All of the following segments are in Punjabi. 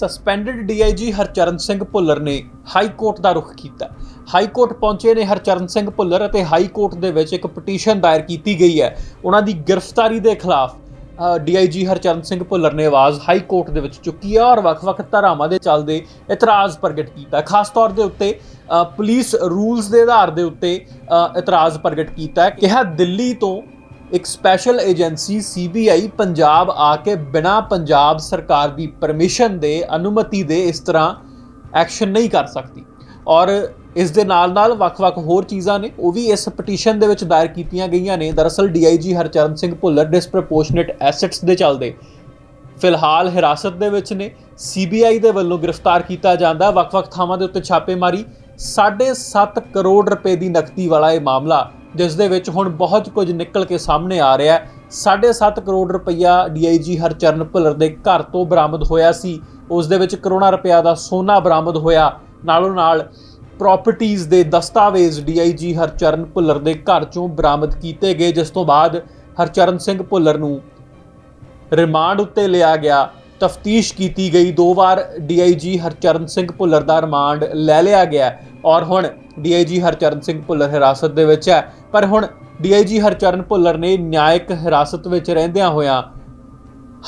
ਸਸਪੈਂਡਡ ਡੀਆਈਜੀ ਹਰਚਰਨ ਸਿੰਘ ਭੁੱਲਰ ਨੇ ਹਾਈ ਕੋਰਟ ਦਾ ਰੁਖ ਕੀਤਾ। ਹਾਈ ਕੋਰਟ ਪਹੁੰਚੇ ਨੇ ਹਰਚਰਨ ਸਿੰਘ ਭੁੱਲਰ ਅਤੇ ਹਾਈ ਕੋਰਟ ਦੇ ਵਿੱਚ ਇੱਕ ਪਟੀਸ਼ਨ ਦਾਇਰ ਕੀਤੀ ਗਈ ਹੈ। ਉਹਨਾਂ ਦੀ ਗ੍ਰਿਫਤਾਰੀ ਦੇ ਖਿਲਾਫ ਡੀਆਈਜੀ ਹਰਚਰਨ ਸਿੰਘ ਭੁੱਲਰ ਨੇ ਆਵਾਜ਼ ਹਾਈ ਕੋਰਟ ਦੇ ਵਿੱਚ ਚੁੱਕੀ ਹੈ ਔਰ ਵੱਖ-ਵੱਖ ਧਾਰਾਵਾਂ ਦੇ ਚੱਲਦੇ ਇਤਰਾਜ਼ ਪ੍ਰਗਟ ਕੀਤਾ ਖਾਸ ਤੌਰ ਦੇ ਉੱਤੇ ਪੁਲਿਸ ਰੂਲਸ ਦੇ ਆਧਾਰ ਦੇ ਉੱਤੇ ਇਤਰਾਜ਼ ਪ੍ਰਗਟ ਕੀਤਾ ਕਿਹਾ ਦਿੱਲੀ ਤੋਂ ਇੱਕ ਸਪੈਸ਼ਲ ਏਜੰਸੀ ਸੀਬੀਆਈ ਪੰਜਾਬ ਆ ਕੇ ਬਿਨਾ ਪੰਜਾਬ ਸਰਕਾਰ ਦੀ ਪਰਮਿਸ਼ਨ ਦੇ ਅਨੁਮਤੀ ਦੇ ਇਸ ਤਰ੍ਹਾਂ ਐਕਸ਼ਨ ਨਹੀਂ ਕਰ ਸਕਦੀ। ਔਰ ਇਸ ਦੇ ਨਾਲ ਨਾਲ ਵੱਖ-ਵੱਖ ਹੋਰ ਚੀਜ਼ਾਂ ਨੇ, ਉਹ ਵੀ ਇਸ ਪਟੀਸ਼ਨ ਦੇ ਵਿੱਚ ਦਾਇਰ ਕੀਤੀਆਂ ਗਈਆਂ ਨੇ। ਦਰਅਸਲ DIG Harcharan Singh Bhullar disproportionate assets ਦੇ ਚੱਲਦੇ ਫਿਲਹਾਲ ਹਿਰਾਸਤ ਦੇ ਵਿੱਚ ਨੇ। ਸੀਬੀਆਈ ਦੇ ਵੱਲੋਂ ਗ੍ਰਿਫਤਾਰ ਕੀਤਾ ਜਾਂਦਾ। ਵੱਖ-ਵੱਖ ਥਾਵਾਂ ਦੇ ਉੱਤੇ ਛਾਪੇਮਾਰੀ। 7.5 ਕਰੋੜ ਰੁਪਏ ਦੀ ਨਕਦੀ ਵਾਲਾ ਇਹ ਮਾਮਲਾ ਜਿਸ ਦੇ ਵਿੱਚ ਹੁਣ ਬਹੁਤ ਕੁਝ ਨਿਕਲ ਕੇ ਸਾਹਮਣੇ ਆ ਰਿਹਾ ਹੈ। 7.5 ਕਰੋੜ ਰੁਪਈਆ ਡੀਆਈਜੀ ਹਰਚਰਨ ਭੁੱਲਰ ਦੇ ਘਰ ਤੋਂ ਬਰਾਮਦ ਹੋਇਆ ਸੀ। ਉਸ ਦੇ ਵਿੱਚ ਕਰੋੜਾਂ ਰੁਪਇਆ ਦਾ ਸੋਨਾ ਬਰਾਮਦ ਹੋਇਆ। ਨਾਲੋਂ ਨਾਲ ਪ੍ਰਾਪਰਟੀਆਂ ਦੇ ਦਸਤਾਵੇਜ਼ ਡੀਆਈਜੀ ਹਰਚਰਨ ਭੁੱਲਰ ਦੇ ਘਰ ਚੋਂ ਬਰਾਮਦ ਕੀਤੇ ਗਏ, ਜਿਸ ਤੋਂ ਬਾਅਦ ਹਰਚਰਨ ਸਿੰਘ ਭੁੱਲਰ ਨੂੰ ਰਿਮਾਂਡ ਉੱਤੇ ਲਿਆ ਗਿਆ। ਤਫਤੀਸ਼ ਕੀਤੀ ਗਈ। ਦੋ ਵਾਰ ਡੀਆਈਜੀ ਹਰਚਰਨ ਸਿੰਘ ਭੁੱਲਰ ਦਾ ਰਿਮਾਂਡ ਲੈ ਲਿਆ ਗਿਆ। ਔਰ ਹੁਣ ਡੀਆਈਜੀ ਹਰਚਰਨ ਸਿੰਘ ਭੁੱਲਰ ਹਿਰਾਸਤ ਦੇ ਵਿੱਚ ਹੈ। ਪਰ ਹੁਣ ਡੀਆਈਜੀ ਹਰਚਰਨ ਭੁੱਲਰ ਨੇ ਨਿਆਇਕ ਹਿਰਾਸਤ ਵਿੱਚ ਰਹਿੰਦਿਆਂ ਹੋਇਆਂ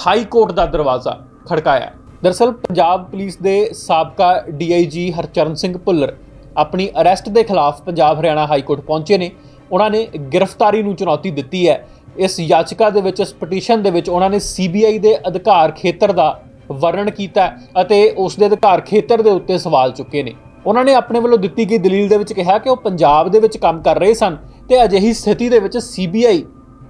ਹਾਈ ਕੋਰਟ ਦਾ ਦਰਵਾਜ਼ਾ ਖੜਕਾਇਆ। ਦਰਅਸਲ ਪੰਜਾਬ ਪੁਲਿਸ ਦੇ ਸਾਬਕਾ ਡੀਆਈਜੀ ਹਰਚਰਨ ਸਿੰਘ ਭੁੱਲਰ ਆਪਣੀ ਅਰੈਸਟ ਦੇ ਖਿਲਾਫ ਪੰਜਾਬ ਹਰਿਆਣਾ ਹਾਈ ਕੋਰਟ ਪਹੁੰਚੇ ਨੇ। ਉਹਨਾਂ ਨੇ ਗ੍ਰਿਫਤਾਰੀ ਨੂੰ ਚੁਣੌਤੀ ਦਿੱਤੀ ਹੈ। ਇਸ ਯਾਚਕਾ ਦੇ ਵਿੱਚ, ਇਸ ਪਟੀਸ਼ਨ ਦੇ ਵਿੱਚ ਉਹਨਾਂ ਨੇ ਸੀਬੀਆਈ ਦੇ ਅਧਿਕਾਰ ਖੇਤਰ ਦਾ ਵਰਣਨ ਕੀਤਾ ਅਤੇ ਉਸ ਦੇ ਅਧਿਕਾਰ ਖੇਤਰ ਦੇ ਉੱਤੇ ਸਵਾਲ ਚੁੱਕੇ ਨੇ। ਉਹਨਾਂ ਨੇ ਆਪਣੇ ਵੱਲੋਂ ਦਿੱਤੀ ਗਈ ਦਲੀਲ ਦੇ ਵਿੱਚ ਕਿਹਾ ਕਿ ਉਹ ਪੰਜਾਬ ਦੇ ਵਿੱਚ ਕੰਮ ਕਰ ਰਹੇ ਸਨ ਤੇ ਅਜਿਹੀ ਸਥਿਤੀ ਦੇ ਵਿੱਚ ਸੀਬੀਆਈ,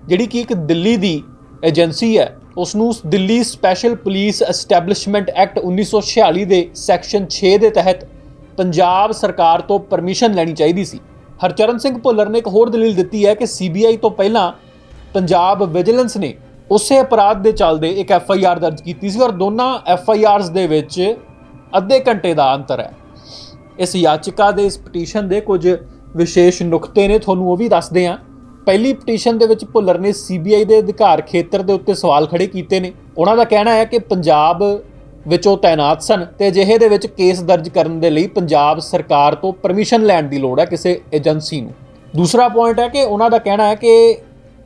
ਜਿਹੜੀ ਕਿ ਇੱਕ ਦਿੱਲੀ ਦੀ ਏਜੰਸੀ ਹੈ ਉਸ ਨੂੰ Delhi special police establishment act 1946 ਦੇ ਸੈਕਸ਼ਨ 6 ਦੇ ਤਹਿਤ ਪੰਜਾਬ ਸਰਕਾਰ ਤੋਂ ਪਰਮਿਸ਼ਨ ਲੈਣੀ ਚਾਹੀਦੀ ਸੀ। ਹਰਚਰਨ ਸਿੰਘ ਭੁੱਲਰ ਨੇ ਇੱਕ ਹੋਰ ਦਲੀਲ ਦਿੱਤੀ ਹੈ ਕਿ ਸੀਬੀਆਈ ਤੋਂ ਪਹਿਲਾਂ ਪੰਜਾਬ ਵਿਜੀਲੈਂਸ ਨੇ ਉਸੇ ਅਪਰਾਧ ਦੇ ਚੱਲਦੇ ਇੱਕ ਐਫ ਆਈ ਆਰ ਦਰਜ ਕੀਤੀ ਸੀ ਔਰ ਦੋਨਾਂ ਐਫ ਆਈ ਆਰਸ ਦੇ ਵਿੱਚ ਅੱਧੇ ਘੰਟੇ ਦਾ ਅੰਤਰ ਹੈ। ਇਸ ਯਾਚਿਕਾ ਦੇ ਇਸ ਪਟੀਸ਼ਨ ਦੇ ਕੁਝ ਵਿਸ਼ੇਸ਼ ਨੁਕਤੇ ਨੇ, ਤੁਹਾਨੂੰ ਉਹ ਵੀ ਦੱਸਦੇ ਹਾਂ। ਪਹਿਲੀ ਪਟੀਸ਼ਨ ਦੇ ਵਿੱਚ ਭੁੱਲਰ ਨੇ ਸੀਬੀਆਈ ਦੇ ਅਧਿਕਾਰ ਖੇਤਰ ਦੇ ਉੱਤੇ ਸਵਾਲ ਖੜੇ ਕੀਤੇ ਨੇ। ਉਹਨਾਂ ਦਾ ਕਹਿਣਾ ਹੈ ਕਿ ਪੰਜਾਬ ਵਿੱਚ ਉਹ ਤਾਇਨਾਤ ਸਨ ਤੇ ਅਜਿਹੇ ਦੇ ਵਿੱਚ ਕੇਸ ਦਰਜ ਕਰਨ ਦੇ ਲਈ ਪੰਜਾਬ ਸਰਕਾਰ ਤੋਂ ਪਰਮਿਸ਼ਨ ਲੈਣ ਦੀ ਲੋੜ ਹੈ ਕਿਸੇ ਏਜੰਸੀ ਨੂੰ। ਦੂਸਰਾ ਪੁਆਇੰਟ ਹੈ ਕਿ ਉਹਨਾਂ ਦਾ ਕਹਿਣਾ ਹੈ ਕਿ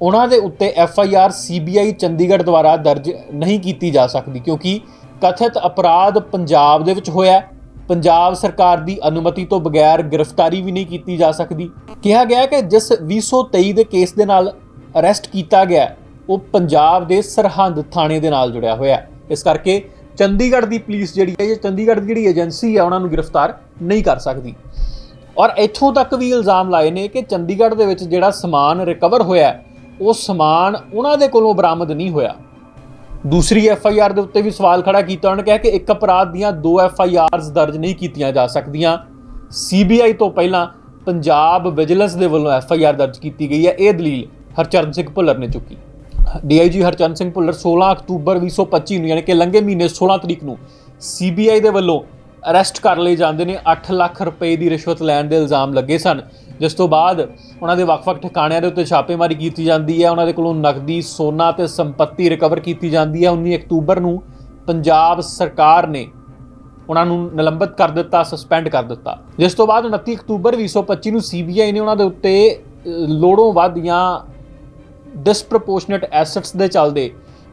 ਉਹਨਾਂ ਦੇ ਉੱਤੇ F I R CBI Chandigarh ਦੁਆਰਾ ਦਰਜ ਨਹੀਂ ਕੀਤੀ ਜਾ ਸਕਦੀ ਕਿਉਂਕਿ ਕਥਿਤ ਅਪਰਾਧ ਪੰਜਾਬ ਦੇ ਵਿੱਚ ਹੋਇਆ ਪੰਜਾਬ ਸਰਕਾਰ ਦੀ ਅਨੁਮਤੀ ਤੋਂ ਬਗੈਰ ਗ੍ਰਿਫਤਾਰੀ ਵੀ ਨਹੀਂ ਕੀਤੀ ਜਾ ਸਕਦੀ। ਕਿਹਾ ਗਿਆ ਕਿ ਜਿਸ 2023 ਦੇ ਕੇਸ ਦੇ ਨਾਲ ਅਰੈਸਟ ਕੀਤਾ ਗਿਆ ਉਹ ਪੰਜਾਬ ਦੇ ਸਰਹੰਦ ਥਾਣੇ ਦੇ ਨਾਲ ਜੁੜਿਆ ਹੋਇਆ ਇਸ ਕਰਕੇ ਚੰਡੀਗੜ੍ਹ ਦੀ ਪੁਲਿਸ ਜਿਹੜੀ ਹੈ ਜਾਂ ਚੰਡੀਗੜ੍ਹ ਦੀ ਜਿਹੜੀ ਏਜੰਸੀ ਹੈ, ਉਹਨਾਂ ਨੂੰ ਗ੍ਰਿਫਤਾਰ ਨਹੀਂ ਕਰ ਸਕਦੀ। ਔਰ ਇੱਥੋਂ ਤੱਕ ਵੀ ਇਲਜ਼ਾਮ ਲਾਏ ਨੇ ਕਿ ਚੰਡੀਗੜ੍ਹ ਦੇ ਵਿੱਚ ਜਿਹੜਾ ਸਮਾਨ ਰਿਕਵਰ ਹੋਇਆ ਉਹ ਸਮਾਨ ਉਹਨਾਂ ਦੇ ਕੋਲੋਂ ਬਰਾਮਦ ਨਹੀਂ ਹੋਇਆ। ਦੂਸਰੀ ਐਫ ਆਈ ਆਰ ਦੇ ਉੱਤੇ ਵੀ ਸਵਾਲ ਖੜਾ ਕੀਤਾ। ਉਹਨਾਂ ਨੇ ਕਿਹਾ ਕਿ ਇੱਕ ਅਪਰਾਧ ਦੀਆਂ ਦੋ ਐਫ ਆਈ ਆਰਸ ਦਰਜ ਨਹੀਂ ਕੀਤੀਆਂ ਜਾ ਸਕਦੀਆਂ। ਸੀਬੀਆਈ ਤੋਂ ਪਹਿਲਾਂ ਪੰਜਾਬ ਵਿਜੀਲੈਂਸ ਦੇ ਵੱਲੋਂ ਐਫ ਆਈ ਆਰ ਦਰਜ ਕੀਤੀ ਗਈ ਹੈ। ਇਹ ਦਲੀਲ ਹਰਚਰਨ ਸਿੰਘ ਭੁੱਲਰ ਨੇ ਚੁੱਕੀ। ਡੀਆਈਜੀ ਹਰਚਰਨ ਸਿੰਘ ਭੁੱਲਰ 16 ਅਕਤੂਬਰ 2025 ਨੂੰ, ਯਾਨੀ ਕਿ ਲੰਘੇ ਮਹੀਨੇ 16 ਤਰੀਕ ਨੂੰ ਸੀਬੀਆਈ ਦੇ ਵੱਲੋਂ ਅਰੈਸਟ ਕਰ ਲਏ ਜਾਂਦੇ ਨੇ 8 ਲੱਖ ਰੁਪਏ ਦੀ ਰਿਸ਼ਵਤ ਲੈਣ ਦੇ ਇਲਜ਼ਾਮ ਲੱਗੇ ਸਨ। ਜਿਸ ਤੋਂ ਬਾਅਦ ਉਹਨਾਂ ਦੇ ਵੱਖ-ਵੱਖ ਠਿਕਾਣਿਆਂ ਦੇ ਉੱਤੇ ਛਾਪੇਮਾਰੀ ਕੀਤੀ ਜਾਂਦੀ ਹੈ, ਉਹਨਾਂ ਦੇ ਕੋਲੋਂ ਨਕਦੀ, ਸੋਨਾ ਤੇ ਸੰਪੱਤੀ ਰਿਕਵਰ ਕੀਤੀ ਜਾਂਦੀ ਹੈ। 19 ਅਕਤੂਬਰ ਨੂੰ ਪੰਜਾਬ ਸਰਕਾਰ ਨੇ ਉਹਨਾਂ ਨੂੰ ਨਿਲੰਬਿਤ ਕਰ ਦਿੱਤਾ ਸਸਪੈਂਡ ਕਰ ਦਿੱਤਾ। ਜਿਸ ਤੋਂ ਬਾਅਦ 29 ਅਕਤੂਬਰ 2025 ਨੂੰ ਸੀਬੀਆਈ ਨੇ ਉਹਨਾਂ ਦੇ ਉੱਤੇ ਲੋੜੋਂ ਵੱਧ ਜਾਂ ਡਿਸਪ੍ਰੋਪੋਰਸ਼ਨੇਟ ਐਸੈਟਸ ਦੇ ਚੱਲਦੇ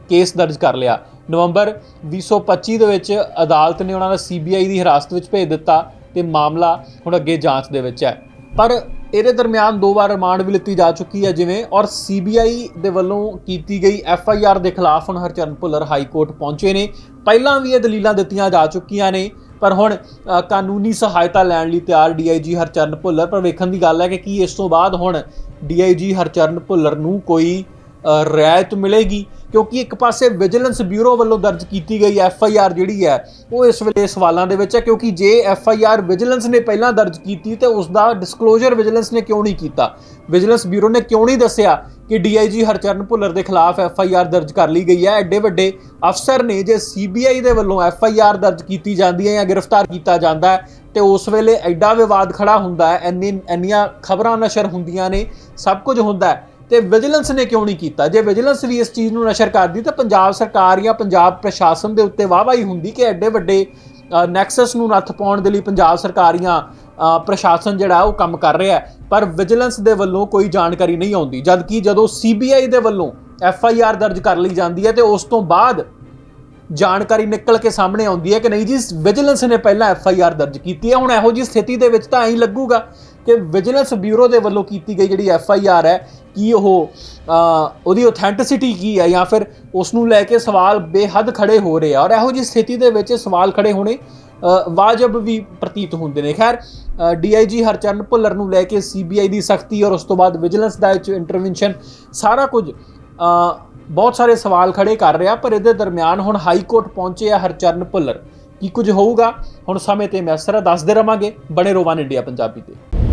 ਕੇਸ ਦਰਜ ਕਰ ਲਿਆ। ਨਵੰਬਰ 2025 ਦੇ ਵਿੱਚ ਅਦਾਲਤ ਨੇ ਉਹਨਾਂ ਦਾ ਸੀਬੀਆਈ ਦੀ ਹਿਰਾਸਤ ਵਿੱਚ ਭੇਜ ਦਿੱਤਾ ਤੇ ਮਾਮਲਾ ਹੁਣ ਅੱਗੇ ਜਾਂਚ ਦੇ ਵਿੱਚ ਹੈ। ਪਰ ਇਹਦੇ ਦਰਮਿਆਨ ਦੋ ਵਾਰ ਰਿਮਾਂਡ ਵੀ ਲਿੱਤੀ ਜਾ ਚੁੱਕੀ ਹੈ ਜਿਵੇਂ ਔਰ ਸੀਬੀਆਈ ਦੇ ਵੱਲੋਂ ਕੀਤੀ ਗਈ ਐਫ ਆਈ ਆਰ ਦੇ ਖਿਲਾਫ ਹੁਣ ਹਰਚਰਨ ਭੁੱਲਰ ਹਾਈ ਕੋਰਟ ਪਹੁੰਚੇ ਨੇ। ਪਹਿਲਾਂ ਵੀ ਇਹ ਦਲੀਲਾਂ ਦਿੱਤੀਆਂ ਜਾ ਚੁੱਕੀਆਂ ਨੇ, ਪਰ ਹੁਣ ਕਾਨੂੰਨੀ ਸਹਾਇਤਾ ਲੈਣ ਲਈ ਤਿਆਰ ਡੀਆਈਜੀ ਹਰਚਰਨ ਭੁੱਲਰ। ਪਰ ਵੇਖਣ ਦੀ ਗੱਲ ਹੈ ਕਿ ਕੀ ਇਸ ਤੋਂ ਬਾਅਦ ਹੁਣ ਡੀਆਈਜੀ ਹਰਚਰਨ ਭੁੱਲਰ ਨੂੰ ਕੋਈ ਰਿਆਇਤ ਮਿਲੇਗੀ? ਕਿਉਂਕਿ ਇੱਕ ਪਾਸੇ ਵਿਜੀਲੈਂਸ ਬਿਊਰੋ ਵੱਲੋਂ ਦਰਜ ਕੀਤੀ ਗਈ ਐਫ ਆਈ ਆਰ ਜਿਹੜੀ ਹੈ, ਉਹ ਇਸ ਵੇਲੇ ਸਵਾਲਾਂ ਦੇ ਵਿੱਚ ਹੈ, ਕਿਉਂਕਿ ਜੇ ਐਫ ਆਈ ਆਰ ਵਿਜੀਲੈਂਸ ਨੇ ਪਹਿਲਾਂ ਦਰਜ ਕੀਤੀ ਤੇ ਉਸ ਦਾ ਡਿਸਕਲੋਜ਼ਰ ਵਿਜੀਲੈਂਸ ਨੇ ਕਿਉਂ ਨਹੀਂ ਕੀਤਾ? ਵਿਜੀਲੈਂਸ ਬਿਊਰੋ ਨੇ ਕਿਉਂ ਨਹੀਂ ਦੱਸਿਆ ਕਿ ਡੀਆਈਜੀ ਹਰਚਰਨ ਭੁੱਲਰ ਦੇ ਖਿਲਾਫ ਐਫ ਆਈ ਆਰ ਦਰਜ ਕਰ ਲਈ ਗਈ ਹੈ? ਐਡੇ ਵੱਡੇ ਅਫਸਰ ਨੇ ਜੇ ਸੀਬੀਆਈ ਦੇ ਵੱਲੋਂ ਐਫ ਆਈ ਆਰ ਦਰਜ ਕੀਤੀ ਜਾਂਦੀ ਹੈ ਜਾਂ ਗ੍ਰਿਫਤਾਰ ਕੀਤਾ ਜਾਂਦਾ ਹੈ, ਤੇ ਉਸ ਵੇਲੇ ਐਡਾ ਵਿਵਾਦ ਖੜਾ ਹੁੰਦਾ ਹੈ ਇੰਨੀ ਇੰਨੀਆਂ ਖਬਰਾਂ ਨਸ਼ਰ ਹੁੰਦੀਆਂ ਨੇ, ਸਭ ਕੁਝ ਹੁੰਦਾ ਹੈ। ਤੇ ਵਿਜੀਲੈਂਸ ਨੇ ਕਿਉਂ ਨਹੀਂ ਕੀਤਾ? ਜੇ ਵਿਜੀਲੈਂਸ ਵੀ ਇਸ ਚੀਜ਼ ਨੂੰ ਨਸ਼ਰ ਕਰਦੀ, ਤਾਂ ਪੰਜਾਬ ਸਰਕਾਰ ਜਾਂ ਪੰਜਾਬ ਪ੍ਰਸ਼ਾਸਨ ਦੇ ਉੱਤੇ ਵਾਹਵਾਹੀ ਹੁੰਦੀ ਕਿ ਐਡੇ ਵੱਡੇ ਨੈਕਸਸ ਨੂੰ ਨੱਥ ਪਾਉਣ ਦੇ ਲਈ ਪੰਜਾਬ ਸਰਕਾਰ ਜਾਂ ਪ੍ਰਸ਼ਾਸਨ ਜਿਹੜਾ ਉਹ ਕੰਮ ਕਰ ਰਿਹਾ ਪਰ ਵਿਜੀਲੈਂਸ ਦੇ ਵੱਲੋਂ ਕੋਈ ਜਾਣਕਾਰੀ ਨਹੀਂ ਆਉਂਦੀ ਜਦ ਕਿ ਜਦੋਂ ਸੀਬੀਆਈ ਦੇ ਵੱਲੋਂ ਐਫ ਆਈ ਆਰ ਦਰਜ ਕਰ ਲਈ ਜਾਂਦੀ ਹੈ ਤੇ ਉਸ ਤੋਂ ਬਾਅਦ ਜਾਣਕਾਰੀ ਨਿਕਲ ਕੇ ਸਾਹਮਣੇ ਆਉਂਦੀ ਹੈ ਕਿ ਨਹੀਂ ਜੀ ਵਿਜੀਲੈਂਸ ਨੇ ਪਹਿਲਾਂ ਐਫ ਆਈ ਆਰ ਦਰਜ ਕੀਤੀ ਹੈ। ਹੁਣ ਇਹੋ ਜੀ ਸਥਿਤੀ ਦੇ ਵਿੱਚ ਤਾਂ ਐਂ ਲੱਗੂਗਾ ਕਿ ਵਿਜੀਲੈਂਸ ਬਿਊਰੋ ਦੇ ਵੱਲੋਂ ਕੀਤੀ ਗਈ ਜਿਹੜੀ ਐਫ ਆਈ ਆਰ ਹੈ ਕੀ ਉਹ ਉਹਦੀ ਆਥੈਂਟਿਸਿਟੀ ਕੀ ਹੈ ਜਾਂ ਫਿਰ ਉਸ ਨੂੰ ਲੈ ਕੇ ਸਵਾਲ ਬੇਹੱਦ ਖੜੇ ਹੋ ਰਹੇ ਆ ਔਰ ਇਹੋ ਜੀ ਸਥਿਤੀ ਦੇ ਵਿੱਚ ਸਵਾਲ ਖੜੇ ਹੋਣੇ ਵਾਜਬ ਵੀ ਪ੍ਰਤੀਤ ਹੁੰਦੇ ਨੇ। ਖੈਰ ਡੀਆਈਜੀ ਹਰਚਰਨ ਭੁੱਲਰ ਨੂੰ ਲੈ ਕੇ ਸੀਬੀਆਈ ਦੀ ਸਖਤੀ ਔਰ ਉਸ ਤੋਂ ਬਾਅਦ ਵਿਜੀਲੈਂਸ ਦਾ ਇਹ ਇੰਟਰਵੈਂਸ਼ਨ ਸਾਰਾ ਕੁਝ ਬਹੁਤ ਸਾਰੇ ਸਵਾਲ ਖੜੇ ਕਰ ਰਿਹਾ, ਪਰ ਇਹਦੇ ਦਰਮਿਆਨ ਹੁਣ ਹਾਈ ਕੋਰਟ ਪਹੁੰਚੇ ਆ ਹਰਚਰਨ ਭੁੱਲਰ। ਕੀ ਕੁਝ ਹੋਊਗਾ? ਹੁਣ ਸਮੇਂ ਤੇ ਮੈਸਰ ਦੱਸਦੇ ਰਵਾਂਗੇ। ਬਣੇ ਰੋਵਾਨ ਇੰਡੀਆ ਪੰਜਾਬੀ ਤੇ।